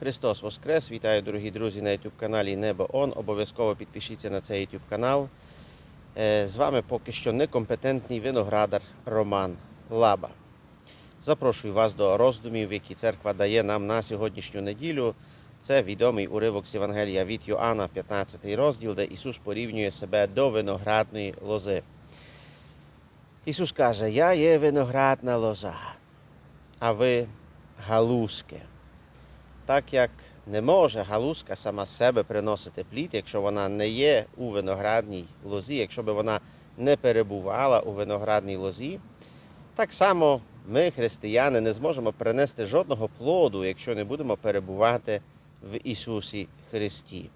Христос Воскрес! Вітаю, дорогі друзі, на YouTube каналі Небо Он. Обов'язково підпишіться на цей YouTube канал. Е, З вами поки що некомпетентний виноградар Роман Лаба. Запрошую вас до роздумів, які церква дає нам на сьогоднішню неділю. Це відомий уривок з Євангелія від Йоанна, 15 розділ, де Ісус порівнює себе до виноградної лози. Ісус каже: Я є виноградна лоза, а ви галузки. Так як не може галузка сама себе приносити плід, якщо вона не є у виноградній лозі, якщо би вона не перебувала у виноградній лозі, так само ми, християни, не зможемо принести жодного плоду, якщо не будемо перебувати в Ісусі Христі.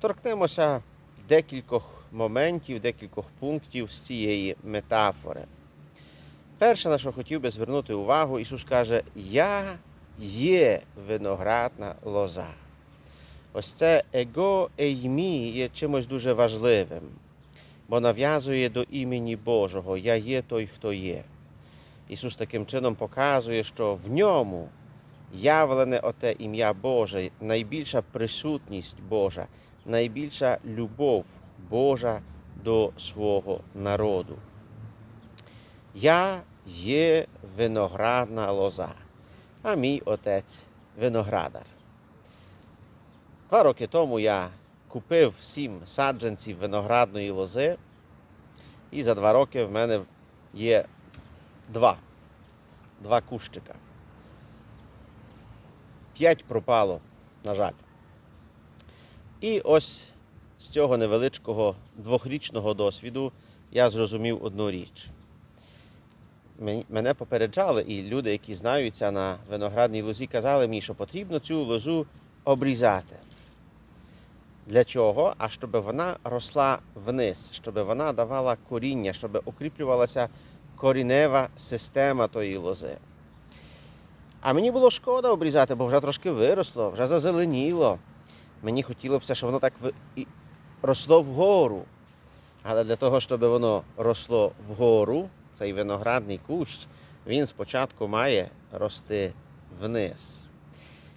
Торкнемося декількох моментів, декількох пунктів з цієї метафори. Перше, на що хотів би звернути увагу, Ісус каже: Я є виноградна лоза. Ось це его еймі є чимось дуже важливим, бо нав'язує до імені Божого Я є той, хто є. Ісус таким чином показує, що в ньому явлене оте ім'я Боже, найбільша присутність Божа, найбільша любов Божа до свого народу. Я є виноградна лоза, а мій отець виноградар. Два роки тому я купив сім саджанців виноградної лози, і за два роки в мене є два, два кущика. П'ять пропало, на жаль. І ось з цього невеличкого двохрічного досвіду я зрозумів одну річ. Мен- Мене попереджали, і люди, які знаються на виноградній лозі, казали мені, що потрібно цю лозу обрізати. Для чого? А щоб вона росла вниз, щоб вона давала коріння, щоб укріплювалася корінева система тої лози. А мені було шкода обрізати, бо вже трошки виросло, вже зазеленіло. Мені хотілося щоб воно так росло вгору. Але для того, щоб воно росло вгору, цей виноградний кущ, він спочатку має рости вниз.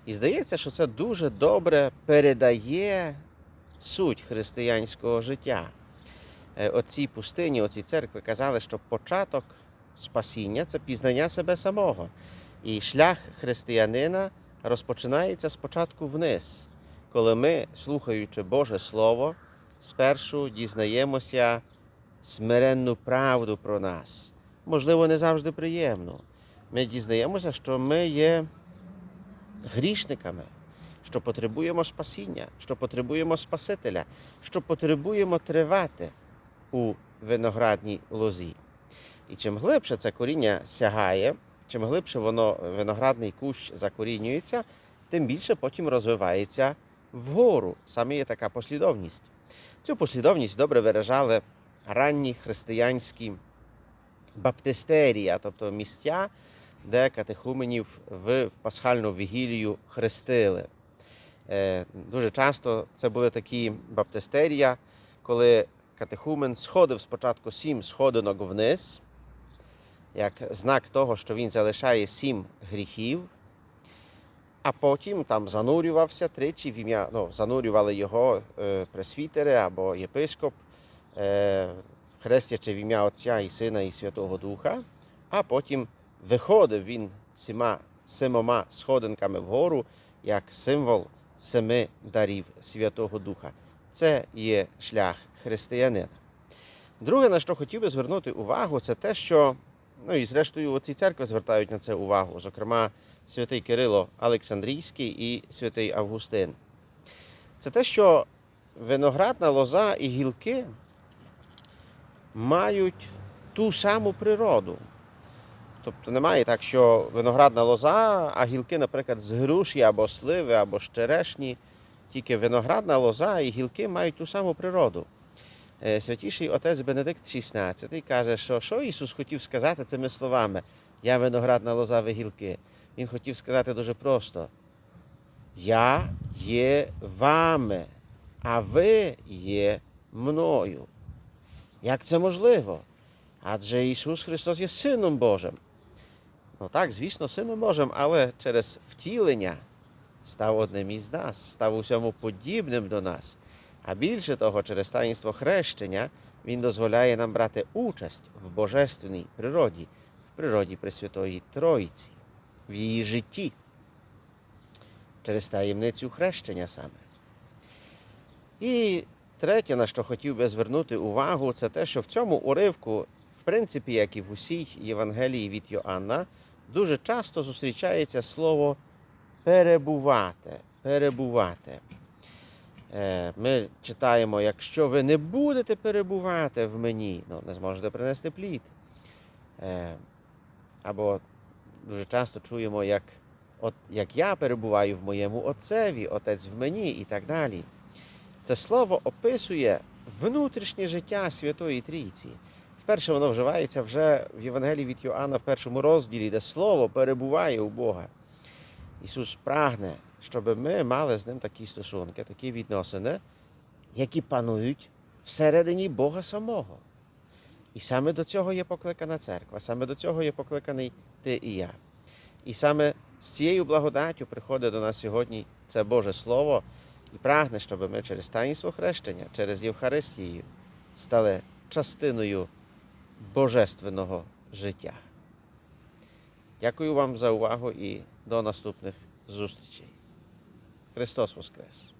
І здається, що це дуже добре передає суть християнського життя. Е, Оці пустині, оці церкви казали, що початок спасіння це пізнання себе самого. І шлях християнина розпочинається спочатку вниз, коли ми, слухаючи Боже Слово, спершу дізнаємося смиренну правду про нас. Можливо, не завжди приємну. Ми дізнаємося, що ми є грішниками, що потребуємо спасіння, що потребуємо Спасителя, що потребуємо тривати у виноградній лозі. І чим глибше це коріння сягає, чим глибше воно виноградний кущ закорінюється, тим більше потім розвивається вгору. Саме є така послідовність. Цю послідовність добре виражали ранні християнські баптистерія, тобто місця, де катехуменів в пасхальну вігілію хрестили. Е, Дуже часто це були такі баптистерія, коли катехумен сходив спочатку сім сходинок вниз, як знак того, що він залишає сім гріхів, а потім там занурювався тричі в ім'я, ну, занурювали його е, пресвітери або єпископ, хрестячи в ім'я Отця і Сина і Святого Духа, а потім виходив він сіма, семома сходинками вгору як символ семи дарів Святого Духа. Це є шлях християнина. Друге, на що хотів би звернути увагу, це те, що, ну і зрештою, оці церкви звертають на це увагу, зокрема, святий Кирило Олександрійський і святий Августин. Це те, що виноградна лоза і гілки мають ту саму природу. Тобто немає так, що виноградна лоза, а гілки, наприклад, з груші або сливи, або з черешні. Тільки виноградна лоза і гілки мають ту саму природу. Е, Святіший отець Бенедикт XVI каже, що що Ісус хотів сказати цими словами: Я виноградна лоза, ви гілки. Він хотів сказати дуже просто: Я є вами, а ви є мною. Як це можливо? Адже Ісус Христос є Сином Божим. Ну так, звісно, Сином Божим, але через втілення став одним із нас, став усьому подібним до нас. А більше того, через таїнство хрещення він дозволяє нам брати участь в божественній природі, в природі Пресвятої Троїці, в її житті, через таємницю хрещення саме. І третє, на що хотів би звернути увагу, це те, що в цьому уривку, в принципі, як і в усій Євангелії від Йоанна, дуже часто зустрічається слово перебувати. перебувати. Е, Ми читаємо, якщо ви не будете перебувати в мені, ну, не зможете принести плід. Е, Або дуже часто чуємо, як, от, як я перебуваю в моєму отцеві, отець в мені і так далі. Це слово описує внутрішнє життя Святої Трійці. Вперше воно вживається вже в Євангелії від Йоанна в першому розділі, де слово перебуває у Бога. Ісус прагне, щоб ми мали з ним такі стосунки, такі відносини, які панують всередині Бога самого. І саме до цього є покликана церква, саме до цього є покликаний ти і я. І саме з цією благодаттю приходить до нас сьогодні це Боже Слово і прагне, щоб ми через таїнство хрещення, через Євхаристію стали частиною божественного життя. Дякую вам за увагу і до наступних зустрічей. Христос Воскрес!